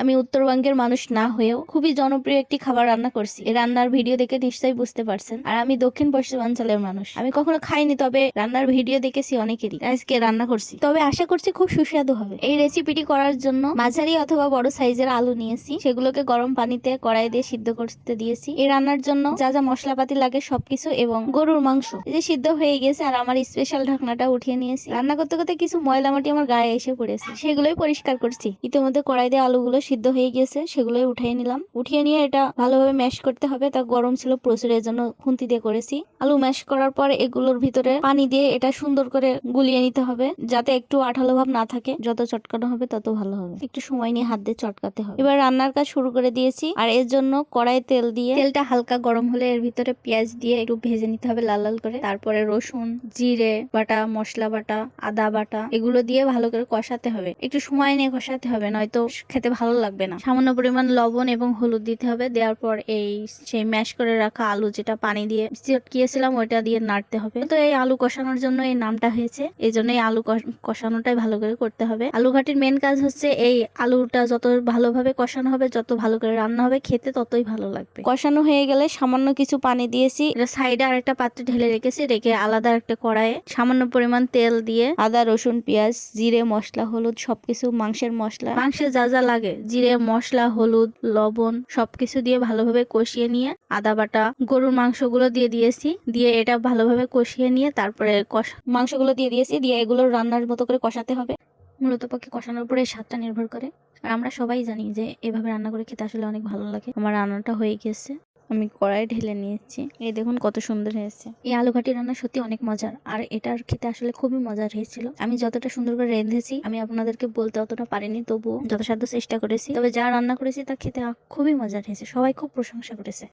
আমি উত্তরবঙ্গের মানুষ না হয়েও খুবই জনপ্রিয় একটি খাবার রান্না করছি। এই রান্নার ভিডিও দেখে নিশ্চয়ই বুঝতে পারছেন। আর আমি দক্ষিণ পশ্চিমাঞ্চলের মানুষ। আমি কখনো খাইনি, তবে রান্নার ভিডিও দেখেছি অনেকেরই। আজকে রান্না করছি। তবে আশা করছি খুব সুস্বাদু হবে। এই রেসিপিটি করার জন্য মাঝারি অথবা বড় সাইজের আলু নিয়েছি। সেগুলোকে গরম পানিতে কড়াই দিয়ে সিদ্ধ করতে দিয়েছি। এই রান্নার জন্য যা যা মশলাপাতি লাগে সবকিছু এবং গরুর মাংস। যে সিদ্ধ হয়ে গেছে আর আমার স্পেশাল ঢাকনাটা উঠিয়ে নিয়েছি। রান্না করতে করতে কিছু ময়লা মাটি আমার গায়ে এসে পড়েছে। সেগুলোই পরিষ্কার করছি। ইতিমধ্যে কড়াই দিয়ে আলুগুলো সিদ্ধ হয়ে গেছে সেগুলোই উঠিয়ে নিলাম। উঠিয়ে নিয়ে এটা ভালোভাবে ম্যাশ করতে হবে, তা গরম ছিল প্রচুর, এর জন্য খুন্তি দিয়ে করেছি। আলু ম্যাশ করার পর এগুলোর ভিতরে পানি দিয়ে এটা সুন্দর করে গুলিয়ে নিতে হবে, যাতে একটু আঠালো ভাব না থাকে। যত চটকানো হবে, তত ভালো হবে। একটু সময় নিয়ে হাত দিয়ে চটকাতে হবে। এবার রান্নার কাজ শুরু করে দিয়েছি, আর এর জন্য কড়াই তেল দিয়ে তেলটা হালকা গরম হলে এর ভিতরে পেঁয়াজ দিয়ে একটু ভেজে নিতে হবে লাল লাল করে। তারপরে রসুন, জিরে বাটা, মশলা বাটা, আদা বাটা, এগুলো দিয়ে ভালো করে কষাতে হবে। একটু সময় নিয়ে কষাতে হবে, নয়তো খেতে ভালো লাগবে না। সামান্য পরিমাণ লবণ এবং হলুদ দিতে হবে। দেওয়ার পর এই সেই ম্যাশ করে রাখা আলু, যেটা পানি দিয়ে চটকিয়েছিলাম ওইটা দিয়ে নাড়তে হবে। তো এই আলু কষানোর জন্য এই নামটা হয়েছে। এই জন্য এই আলু কষানোটাই ভালো করে করতে হবে। আলু ঘাটির মেন কাজ হচ্ছে এই আলুটা যত ভালোভাবে কষানো হবে, যত ভালো করে রান্না হবে, খেতে ততই ভালো লাগবে। কষানো হয়ে গেলে সামান্য কিছু পানি দিয়েছি। সাইডে আর একটা পাত্রে ঢেলে রেখেছি, রেখে আলাদা একটা কড়াইয়ে সামান্য পরিমাণ তেল দিয়ে আদা, রসুন, পেঁয়াজ, জিরে, মশলা, হলুদ, সবকিছু, মাংসের মশলা। মাংসে যা যা লাগে জিরে, মশলা, হলুদ, লবণ সবকিছু দিয়ে ভালোভাবে কষিয়ে নিয়ে আদা বাটা, গরুর মাংসগুলো দিয়ে দিয়েছি। দিয়ে এটা ভালোভাবে কষিয়ে নিয়ে তারপরে কষা, মাংসগুলো দিয়ে দিয়েছি। দিয়ে এগুলো রান্নার মতো করে কষাতে হবে। মূলত পক্ষে কষানোর উপরে স্বাদটা নির্ভর করে। আর আমরা সবাই জানি যে এভাবে রান্না করে খেতে আসলে অনেক ভালো লাগে। আমার রান্নাটা হয়ে গেছে। আমি কড়াই ঢেলে নিয়েছি। এই দেখুন কত সুন্দর হয়েছে। এই আলু ঘাটি রান্না সত্যি অনেক মজার। আর এটার খেতে আসলে খুবই মজার হয়েছিল। আমি যতটা সুন্দর করে রেঁধেছি, আমি আপনাদেরকে বলতে অতটা পারিনি, তবুও যথাসাধ্য চেষ্টা করেছি। তবে যা রান্না করেছি তা খেতে খুবই মজার হয়েছে। সবাই খুব প্রশংসা করেছে।